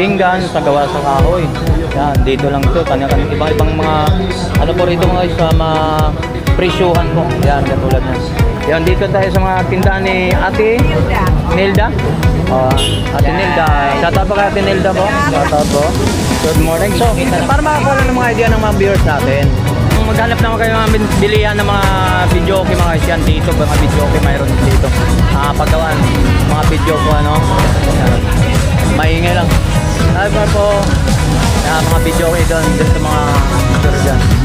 pinggan sa gawa sa kahoy. Yan, dito lang to. Kanya-kanya ibang ibang mga ano po rito mga sa mga presyuhan po. Yan, katulad yan. Yan, dito tayo sa mga tindahan ni Ate Nilda. Uh, Ate Nilda. Shout out po kay Ate Nilda po. Shout out po. Good morning. So, para makakuha ng mga idea ng mga viewers natin. Maghanap naman kayo mga bilihan ng mga video okay mga guys yan dito mga video okay mayroon dito ah paggawan mga video ko ano maingay lang pa po yan, mga video okay doon dito sa mga video dyan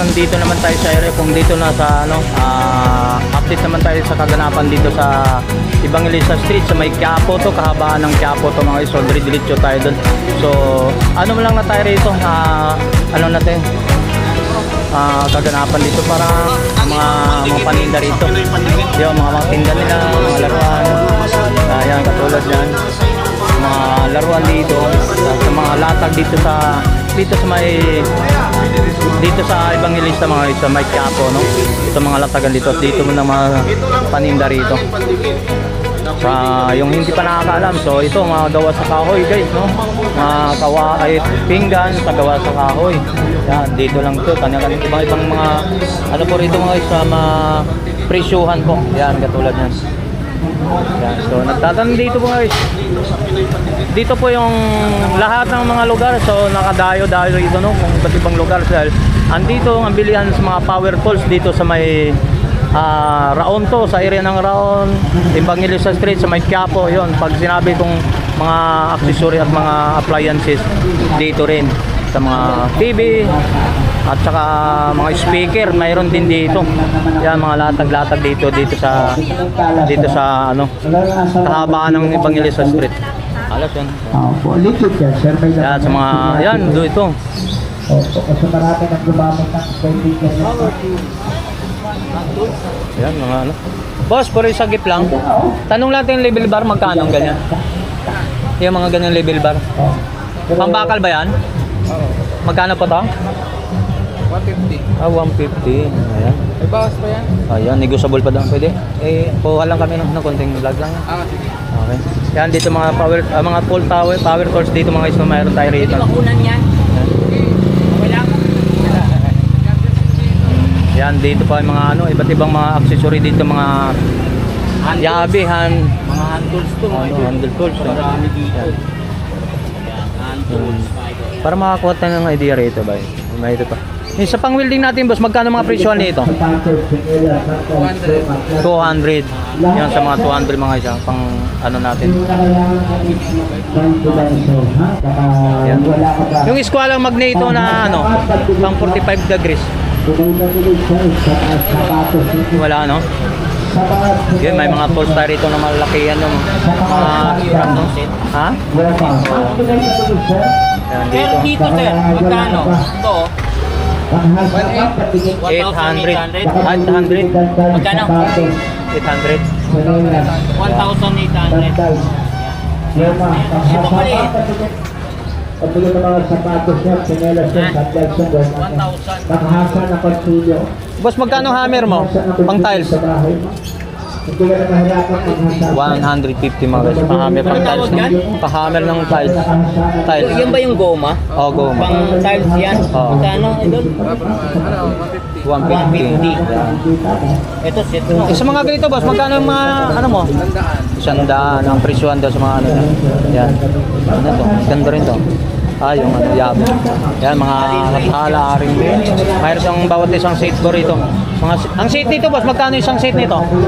nandito naman tayo sa area kung dito na sa ano, ah, update naman tayo sa kaganapan dito sa Evangelista Street sa may Quiapo to, kahabaan ng Quiapo to mga so diretso tayo doon. So, ano lang na tayo rito, ah, ano natin, ah, kaganapan dito para mga mga paninda rito. Yung mga mga tinda nila, mga laruan, ayan, katulad yan mga laruan dito mga latag dito sa dito sa may dito sa Evangelista mga sa may Quiapo no? Ito mga latagan dito at dito mo na mga paninda rito. Sa yung hindi pa nakakaalam so ito mga gawa sa kahoy guys no? Mga kawa ay pinggan sa gawa sa kahoy. Yan dito lang to. Kanya kanya ibang ibang mga ano po rito mga guys sa mga presyuhan po. Yan katulad yan yan, so nagtatanong dito po guys. Dito po yung lahat ng mga lugar. So nakadayo-dayo rito no, kung iba't ibang lugar. Dahil andito ang bilihan sa mga power tools dito sa may ah, Raon to, sa area ng Raon, Evangelista Street, sa may Quiapo, yon Pag sinabi kong mga accessory at mga appliances, dito rin. Sa mga TV, at saka mga speaker, mayroon din dito. Yan, mga latag-latag dito, dito sa, dito sa, ano, kahabaan ng Evangelista Street. Alas yan. Opo, liquid yan, sir. May Yan, sa mga, yan, do ito. Opo, kasi marami nang gumamit ng niya. Yan, mga ano. Boss, puro yung sagip lang. Tanong natin yung level bar, magkano ganyan? Yung mga ganyan level bar. Oh. Pambakal ba yan? Magkano pa to? 150. Ah, 150. Ayan. May bawas pa yan? Ayan, negotiable pa daw. Pwede. Eh, kuha lang kami ng, ng konting vlog lang. yan. Ah, sige. Okay. Yan dito mga power ah, mga full tower power tools dito mga isno mayroon tayo rito. Bakunan yan. Okay lang? Yan dito pa yung mga ano iba't ibang mga accessory dito mga yabi han Mga hand tools to. mga ano, handle tools. Marami dito. Yan. Yan, hand tools. idol. Para makakuha tayo ng idea rito ba. May ito pa. Yung sa pang-welding natin boss, magkano mga presyo nito? Sponsor, Pinela, Santos, 200. Yan sa mga 200 mga isa pang ano natin. Yan. Yung squalang magneto na ano, pang 45 degrees. Wala no? Yun, may mga tools tayo rito na malaki yan yung mga ano, ha? Wala pa. Yan Pero dito. dito, sir, magkano? Ito, 800. 800. Magkano? 800. 1,800. Yoma, panghasa Ito maliit. patigil. Patigil ng mga sapatos niya, pinelas niya, sadyal siya, gawin. 1,000. Panghasa na konsulyo. Boss, magkano hammer mo? Pang tiles? Sa bahay mo. Hindi ka na mahirapan panghasa. 150 mga guys. Pahammer ng tiles. Pahammer ng tiles. Tiles. Yan ba yung goma? Oh, go ma. Pang tiles yan? Oo. Magkano, idol? 150. 150. Yan. Ito, set mo. Eh, sa mga ganito boss, magkano yung mga ano mo? Sandaan. Ang presyohan daw sa mga ano yan. Yan. Ano to? Ganda rin to. Ah, yung ano, yabi. Yan, mga hala, aring. Mayroon siyang bawat isang seat ko rito. Mga, ang seat nito, boss, magkano isang seat nito? 1,000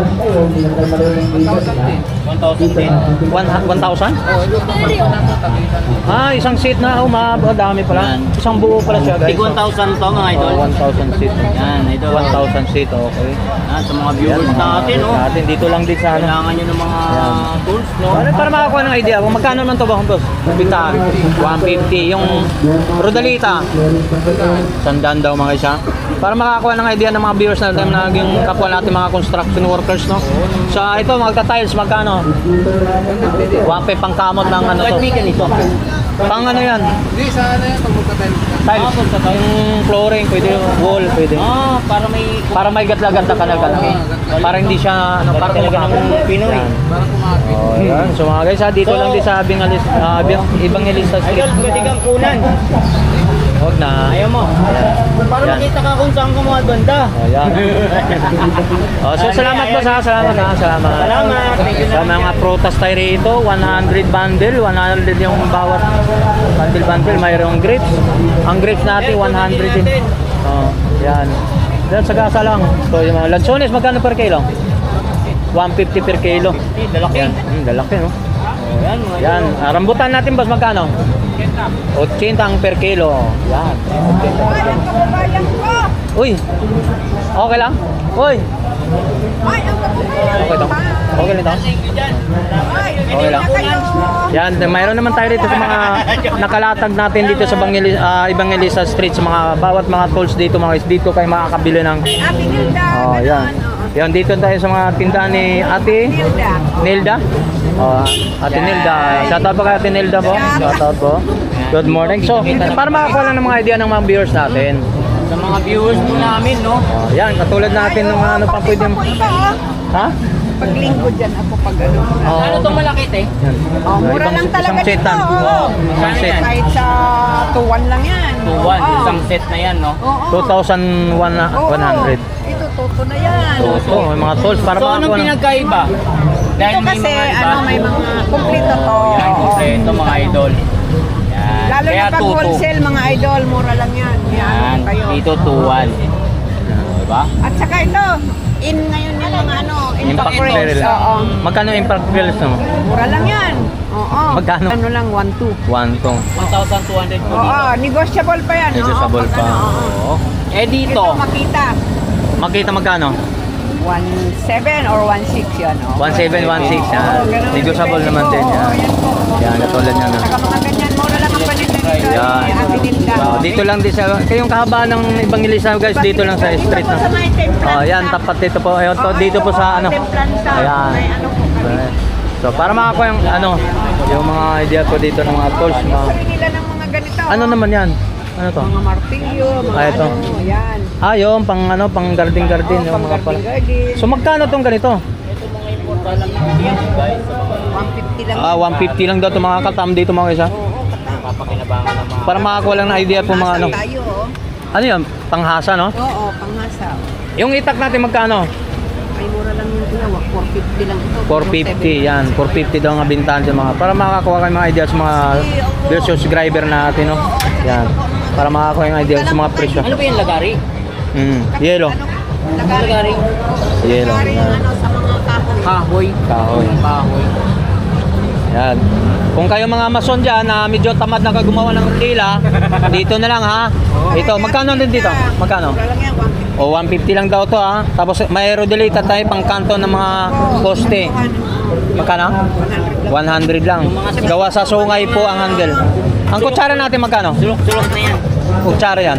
din. One- 1,000? Ah, isang seat na. Oh, mahaba. Dami pala. Yan. Isang buo pala siya, guys. Tig 1,000 to mga idol. Oh, 1,000 seat. Yan, idol. 1,000 seat, okay. Yan, sa mga Yan, viewers mga natin, oh. natin. Dito lang din sa ano. Kailangan nyo ng mga Yan. tools, no? Para, para makakuha ng idea, kung magkano naman to ba, boss? Bita, 150. Yung Rodalita, sandaan daw mga isa. Para makakuha ng idea ng mga viewers natin na naging kapwa natin mga construction workers, no? Sa ito, magta-tiles, magkano? 150 pang kamot ng ano to. Pang ano yan? Hindi, sa ano yan, pag magka-time ka. Tiles. Ah. Yung flooring, pwede yung wall, pwede. Ah, para may... Para may gatla-gata ka na Okay. Para hindi siya, ano, para Talaga kumakapit. ng Pinoy. Para kumapit. Oh, yan. So mga guys, ha, dito So- lang din sa Bingalis, uh, Evangelista Street. Idol, pwede kang kunan. Huwag na. Ayaw mo. Para Yan. makita ka kung saan ka mga ganda. Oh, oh, so salamat po sa salamat ha, salamat. Salamat. Sa mga prutas tayo rito, 100 bundle, 100 yung bawat bundle bundle, mayroong grapes. Ang grapes natin 100 din. Oh, yan. Yan sa gasa lang. So yung mga lansones magkano per kilo? 150 per kilo. Lalaki. Yan, hmm, lalaki no. Oh, yan, mga. Yan, ah, rambutan natin boss magkano? 80 ang per kilo. Yan. 80 per kilo. Uy. Okay lang? Uy. Okay to. Okay you dyan. Okay lang. Yan, mayroon naman tayo dito sa mga nakalatag natin dito sa Bangili, ah, Evangelista Street sa mga bawat mga tools dito mga guys. Dito kayo makakabili ng Ate. Oh, yan. Yan dito tayo sa mga tindahan ni Ate Nilda. Oh, Ate Nilda. Shout out po kay Ate Nilda po. Shout out po. Good morning. So, para makakuha lang ng mga idea ng mga viewers natin. Sa mga viewers po namin, no? Oh, yan, katulad natin ng ano pa pwede. Oh. Ha? Pag linggo dyan ako pag ano. Oh, Ano itong malaki, te? yan. Oh, mura Ibang- lang talaga isang setan. dito, oh. Isang set. Kahit sa tuwan lang yan. 2-1, Oo. isang set na yan, no? Oo. 2,100. Ito, toto na yan. So, may mga tools para So, anong pinagkaiba? Dahil Ito may kasi, mga iba. ano, may mga kumplito to. Yan, Oo. kompleto mga idol. Yan. Lalo Kaya na pag tuto. wholesale, mga idol, mura lang yan. Yan, Yan, kayo. dito 2-1. Diba? At saka ito, in ngayon yung mga ano, Impact impact rates. grills. Oo. Magkano impact grills no? Mura lang yan. Oo. Magkano? Ano lang, 1-2. 1 to. 1,200 po Oo, dito. negotiable pa yan. Negotiable Oo, pa. pag ano, oo. Oo. Eh dito, Ito makita. Magkita magkano? 1.7 or 1.6 yan. Oh. 1.7, 1.6 yan. Oo, ganun. Negotiable naman din yan. Oo, yan katulad yan. Saka mga ganyan, mura lang ang dito. Yan. Tininda. So, dito lang din sa kayong kahabaan ng Evangelista guys, dito lang sa street Dito no. po sa may templansa. Oh, yan tapat dito po. Ayun to, Oo, dito po sa ano. templansa. Ayan. May ano po kami. So, para makakuha yung ano, yung mga idea ko dito ng mga tools, mga Sarili nila ng mga ganito. Ano naman yan? Ano to? Mga martilyo, mga Ah, ito. ano, yan. Ah, yun, pang ano, pang garden garden, Oo, yung mga pala. pang-garden-garden. So magkano tong ganito? 150 lang. Ah, 150 lang daw to mga katam dito mga isa. Oo, katama. papakinabangan ng mga... Para makakuha lang ng idea po mga ano. tayo, oh. Ano yun? Panghasa, no? Oo, panghasa. Yung itak natin magkano? Ay, mura lang yung tinawa. 450 lang ito. 450 yan. 450 daw ang bintahan sa mga para makakuha kayo mga idea sa mga video subscriber natin, no? Yan. Para makakuha yung idea sa mga presyo. Ano ba yung lagari? Mm, yellow. Ano, lagari. Lagari. Yellow. Lagari Yan. ano, sa mga kahoy. Kahoy. Kahoy. Kahoy. Yan. Kung kayo mga mason dyan na medyo tamad na gumawa ng tila, dito na lang ha. Ito, magkano din dito? Magkano? Mura lang yan, 150. O 150 lang daw to ha. Tapos may aerodelita tayo pang kanto ng mga poste. Magkano? 100 lang. Gawa sa sungay po ang handle. Ang kutsara natin magkano? Sulok-sulok na yan. Kutsara yan.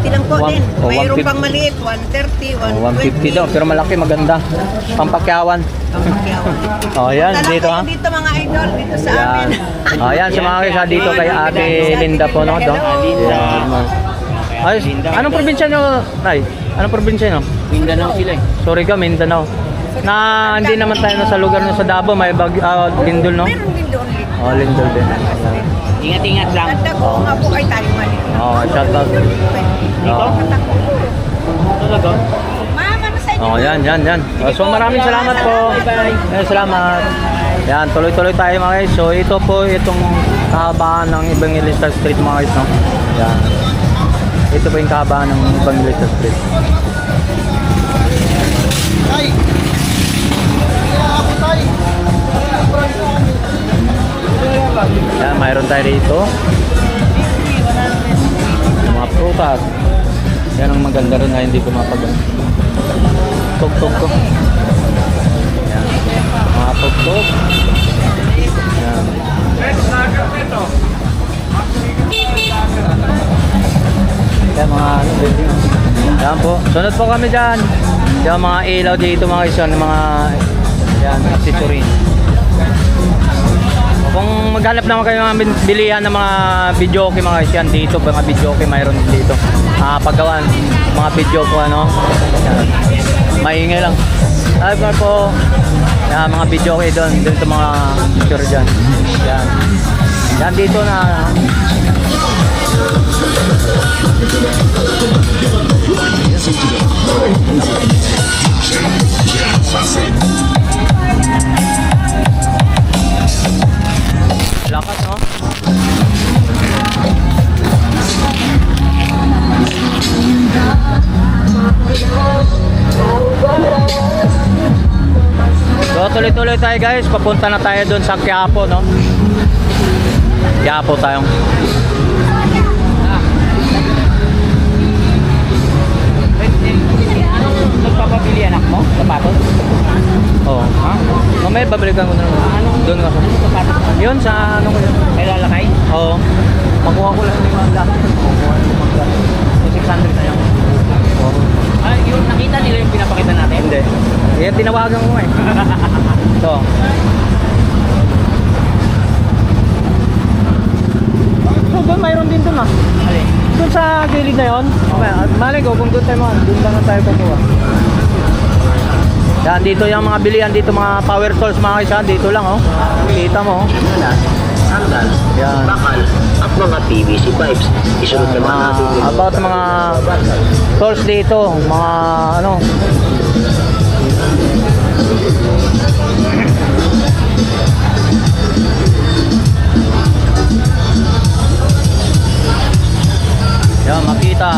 150 lang po One- din. oh, Mayroon 150. pang maliit, 130, O, 120. 150 daw, pero malaki, maganda. Pampakyawan. Pampakyawan. O yan, dito kayo ha. Dito mga idol, dito sa Yan. amin. O yan, sa mga kaysa dito kay Ate Linda po, no? Do? Yan. Ayos. Anong probinsya nyo, Tay? Anong probinsya nyo? Mindanao sila eh. Sorry ka, Mindanao. Na hindi naman tayo sa lugar na sa Davao, may bag, ah, Lindol, no? Meron din doon. Oh, Lindol din. Ingat-ingat lang. Ganda ko nga po ay tayo mali. Oh, shout out. Dito? Oh. Talaga? Ano? Oh, yan, yan, yan. So maraming salamat po. Eh, salamat. Yan, tuloy-tuloy tayo mga guys. So ito po itong kahabaan ng Evangelista Street mga guys, no? Yan. Ito po yung kahabaan ng Evangelista Street. Maganda rin na hindi pumapag. Tugtog ko. Yan. Mga tugtog. Yan. Yan mga yan po. Sunod po kami dyan. Yan mga ilaw dito mga ison. Mga yan, accessory. Maghanap naman kayo ng bilihan ng mga video okay mga isyan dito, mga video okay mayroon dito. Ah, paggawan mga video ko ano. Maingay lang. Ay po. Yan, mga video okay doon, dito mga picture diyan. Yan. Yan dito na lakas no. So tuloy-tuloy tayo guys, papunta na tayo doon sa Quiapo no. Quiapo tayo. Nagpapabili anak mo? Sapatos? Oo. Ha? Mamaya babalikan ko na lang. Ano? Doon. Sapatos mo? Yun sa ano ko yun. May lalakay? Oo. Makuha ko lang yung mga lahat. Makuha ko yung mga So 600 na yan. Ah, yung nakita nila yung pinapakita natin? Hindi. Kaya tinawagan ko eh. Ito. So doon mayroon din doon ah. Alin? Doon sa gilid na yon. Okay, at malay ko kung doon tayo mga, doon lang tayo kukuha. Yan, dito yung mga bilihan dito, mga power tools mga isa, dito lang oh. Kita mo oh. sandal, Yan. bakal, at mga PVC pipes. Isunod naman mga, natin yung about mga tools dito, mga ano. Yan, makita.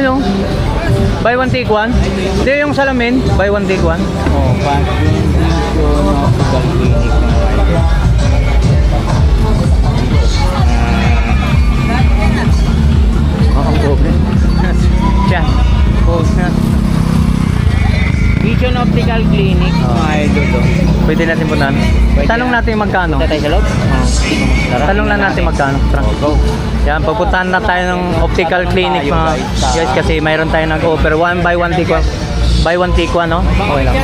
Yun Buy one take one? Hindi yung salamin, buy one take one. Oh, pag dito no, pag clinic idol. Oo, pobre. Siya. Vision Optical Clinic mga idol. oh. Pwede natin puntahan. Pwede Tanong na. natin magkano. Punta tayo sa loob? Tara, Tanong lang natin magkano. Tara. Oh, go. Yan, pupuntahan na tayo ng optical clinic mga guys, kasi mayroon tayo nag-offer one by one take one. Buy one take one, no? Okay lang.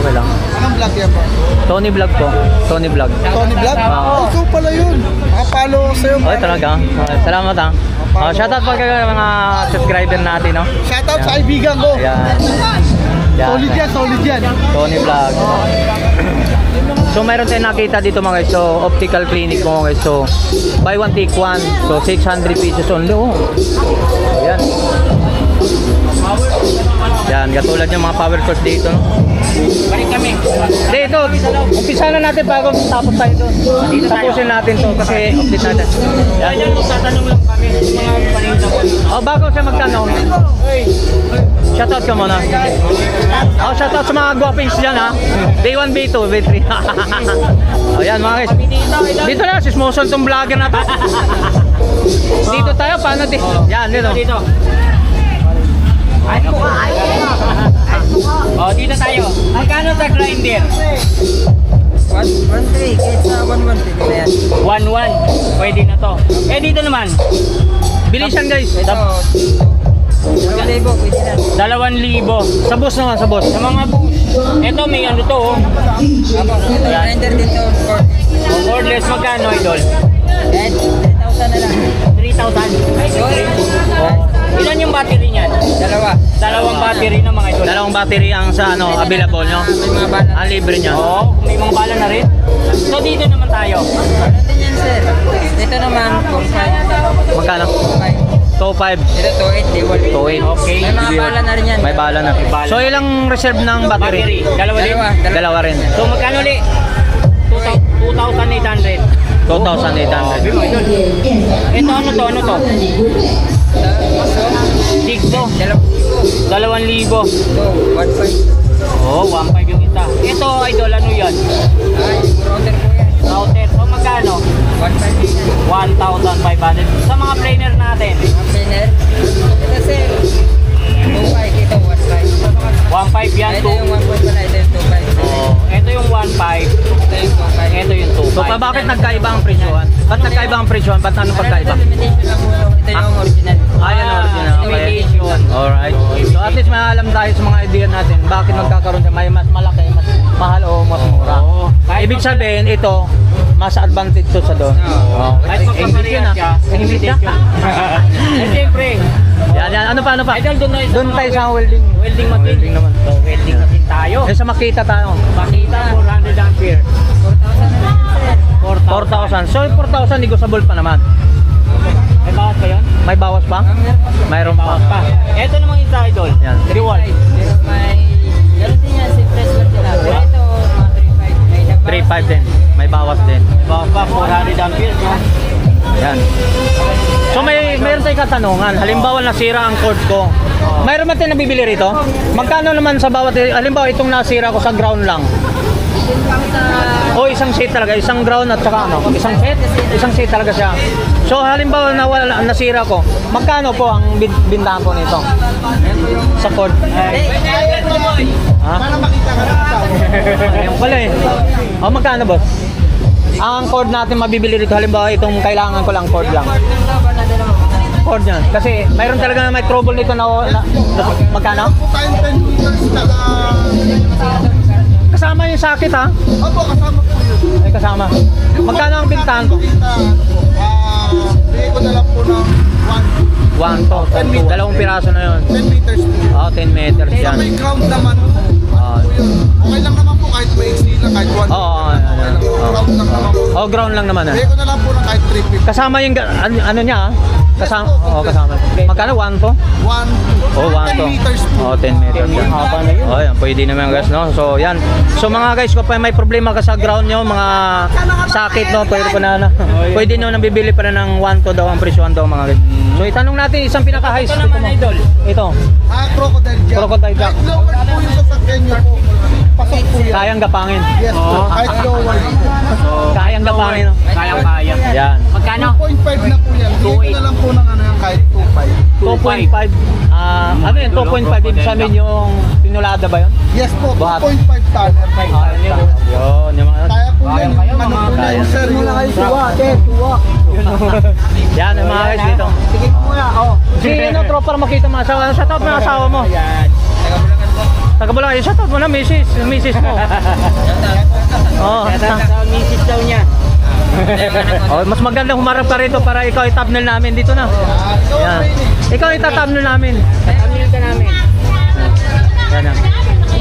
Okay lang. Anong vlog yan po? Tony Vlog po. Tony Vlog. Tony Vlog? Oo. Oh, ikaw pala yun. Nakapalo ko sa'yo. Okay, talaga. Okay, salamat ha. Oh, shoutout po kayo mga subscriber natin, no? Shoutout sa kaibigan ko. Ayan. Yan. Solid yan, solid yan. Tony Vlog. So mayroon tayong nakita dito mga guys. So optical clinic mga guys. So buy one take one. So 600 pieces only. Oh. Ayan. Yan, katulad yung mga power tools dito. Balik kami. Dito, umpisa na natin bago tapos tayo doon. Tapusin natin to kasi update natin. Yan, yan, tatanong lang kami. Mga paninda ko. Oh, bago siya magtanong. Shoutout ka muna. Oh, shoutout sa mga guwapings dyan ha. Day 1, B2, B3. oh, yan mga guys. Dito na, si Smoson tong vlogger na to. dito tayo, paano di? Yan, dito. Dito. Ay, mukha, ay, mukha. Dito tayo. Magkano sa grinder? 1-3, kahit sa 1-1, pwede na yan. 1-1. Pwede na to. Eh, dito naman. Bilisan guys. Ito, 2,000, pwede na. 2,000. Sa boss naman, sa boss. Sa mga boost. Ito, may ano to, oh. Ito, grinder dito, Oh, Cordless, magkano, idol? kahit 3,000 na lang. 3,000. Sorry. Oh. Ilan yung battery niyan? Dalawa. Dalawang battery na mga idol. Dalawang battery ang sa ano, available nyo. May mga bala. Ang libre nyo. Oo, may mga bala na rin. So, dito naman tayo. Ano din yan, sir? Dito naman, 4,500. Magkano? 2,500. 2.5. Dito, 2,800, di wala. 2.8. Okay. May mga bala na rin yan. May bala na. bala. So ilang reserve ng battery? Battery. Dalawa din. Dalawa. Dalawa rin. So, magkano ulit? 2,800. 2,800. Ito, ano to? Ano to? Jigsaw. Dalawang libo. 2,000. Ito, 1,500. Oo, oh, 1.5 yung isa. Ito, idol, ano yan? Ay, router po yan. Router. So, magkano? 1,500 din yan. 1,500. Sa mga planer natin, Mga planer. Ito, sir. 2,500, ito, 1,500. 1.5 yan. Ito yung 1,500 pala, ito yung 2,500. Oh, ito yung 1.5. Ito yung 2,500. Ito yung 2.5. So pa bakit nagkaiba ang presyohan? Ba't nagkaiba ang presyohan? Ba't anong pagkaiba? Ito, limitation lang po. Ito yung original. Ah, yan original. Okay. Limitation. Alright. So at least may alam tayo sa mga idea natin bakit nagkakaroon siya may mas malaki, mas mahal o mas mura. Ibig sabihin ito, mas advantage to sa doon. Oo. Kahit magkaparehas ah. siya. English na. Eh, siyempre. Yan, yan. Ano pa, ano pa? Idol, doon na Doon tayo sa welding. Welding machine. Welding naman. So, welding machine tayo. Eh, sa makita tayo. Pakita, 400 ampere. 4,000. So, 4,000 negotiable pa naman. May bawas ba yun? May bawas pa? Mayroon pa. Pa. Ito namang isa, idol. Yan. Katanungan. Halimbawa nasira ang cord ko. Mayroon ba tayong nabibili rito? Magkano naman sa bawat halimbawa itong nasira ko sa ground lang? O isang set talaga, isang ground at saka ano? Isang set? Isang set talaga siya. So halimbawa nawala nasira ko, magkano po ang bin- bintahan po nito? Sa cord? Ha? Ayun pala eh. O magkano boss? Ang cord natin mabibili rito halimbawa itong kailangan ko lang cord lang. Cord yan. Kasi mayroon talaga na may trouble nito na, na, na magkano? Tayong 10 meters tsaka... Kasama yung sakit ha? Opo, kasama po yun. Ay kasama. Magkano ang bintahan ko? Ah, bigay ko na lang po ng 1 to. Dalawang piraso na yun. 10 meters po. Oh, 10 meters Sa yan. may ground naman, Ah. yun. Okay lang naman po kahit may XC lang, kahit 1. Oo, oo, oo, oo. Ground lang naman po. Oh, ground lang naman ah. Bigay ko na lang po ng kahit 350. Kasama yung ano, ano niya ah? Kasama, oo, kasama. Magkano? 1 to? 1, Oh, 1 to. 10 meters po. Oh, 10 meters yan. Haba na yun. Oh, yan, pwede naman guys, no? So, yan. So, mga guys, kung pa may problema ka sa ground nyo, mga sakit, no? Pwede pa na, na. Pwede no, nabibili pa na ng 1 to daw, ang presyohan daw, mga guys. So, itanong natin, isang pinaka-high Ito naman, idol. Ito, Ah, crocodile jack. Crocodile jack. Kahit lower po yung sasakyan nyo po. Pasok po yan. kayang gapangin. Yes Oo. kahit lower. Oh. Kayang gapangin, no? Kayang-kaya. Yan. Magkano? 2.5 na po yan. Bigay ko na lang po ng ano yan kahit 2.5. 2.5. Ah, ano yun? 2.5 ibig sabihin yung pinulada ba yun? Yes po, Buhat. 2.5 tonner. Ah, yun. Yun, yung mga... Kaya po yan, kayo, yung ano mga- po na Kaya. yun, sir. Muna kayo suwa, te, suwa. Yan, yung mga guys dito. Sige po muna, oh. Si ano, tropa makita mo asawa. Shout out na asawa mo. Yan. Taga Bulacan. Shout out mo na, misis. Misis mo. Oh, sa misis daw niya. oh, mas maganda humarap ka rito para ikaw i-thumbnail namin dito na. Yan. Ikaw i-thumbnail namin. Thumbnail ka namin. Yan yan.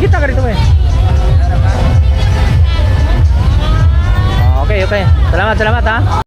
Kita ka rito eh. Okay, okay. Salamat, salamat ha.